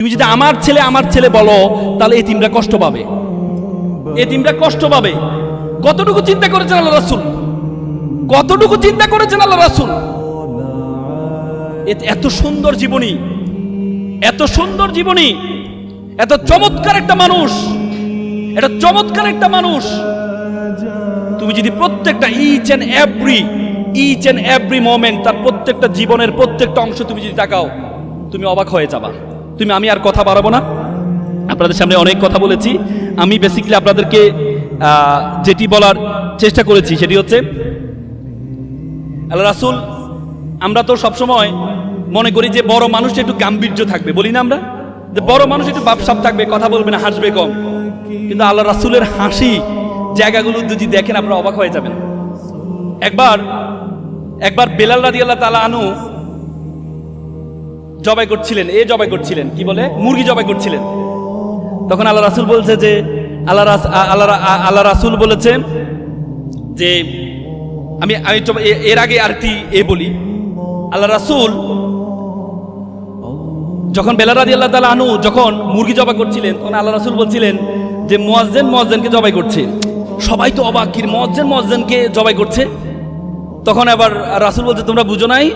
তুমি যদি আমার ছেলে আমার ছেলে বলো, তাহলে তিনটা কষ্ট পাবে। তিনটা কষ্ট পাবে। কতটুকু চিন্তা করেছেন আল্লাহ রাসুল? কতটুকু চিন্তা করেছেন আল্লাহ রাসুল? এত সুন্দর জীবনী। এত সুন্দর জীবনী। এত চমৎকার একটা মানুষ। এটা চমৎকার একটা মানুষ। তুমি যদি প্রত্যেকটা each and every each and every moment তার প্রত্যেকটা জীবনের প্রত্যেকটা অংশ তুমি যদি তাকাও, তুমি অবাক হয়ে যাবা। তুমি, আমি আর কথা বাড়াবো না। আপনাদের সামনে অনেক কথা বলেছি। আমি বেসিক্যালি আপনাদেরকে যেটি বলার চেষ্টা করেছি সেটি হচ্ছে, আল্লাহ রাসুল, আমরা তো সবসময় মনে করি যে বড় মানুষ একটু গাম্ভীর্য থাকবে। বলি না আমরা? যে বড় মানুষ একটু বাপসাপ থাকবে, কথা বলবে না, হাসবে কম। কিন্তু আল্লাহ রাসুলের হাসি জায়গাগুলো যদি দেখেন, আপনারা অবাক হয়ে যাবেন। একবার একবার বেলাল রাদি আল্লাহ তালা আনু জবাই করছিলেন, এ জবাই করছিলেন, কি বলে? মুরগি জবাই করছিলেন। তখন আল্লাহ রাসুল বলছে যে, আল্লাহ আল্লাহ আল্লাহ রাসুল বলেছে যে, আমি আমি এর আগে আরেকটি এ বলি। আল্লাহ রাসুল যখন বেলা রাজি আল্লাহ তালা আনু যখন মুরগি জবাই করছিলেন, তখন আল্লাহ রাসুল বলছিলেন যে, মোয়াজ্জেন মোয়াজ্জেনকে জবাই করছে। সবাই তো অবাক, কি মোয়াজ্জেন মোয়াজ্জেনকে জবাই করছে? তখন আবার রাসুল বলছে, তোমরা বুঝো নাই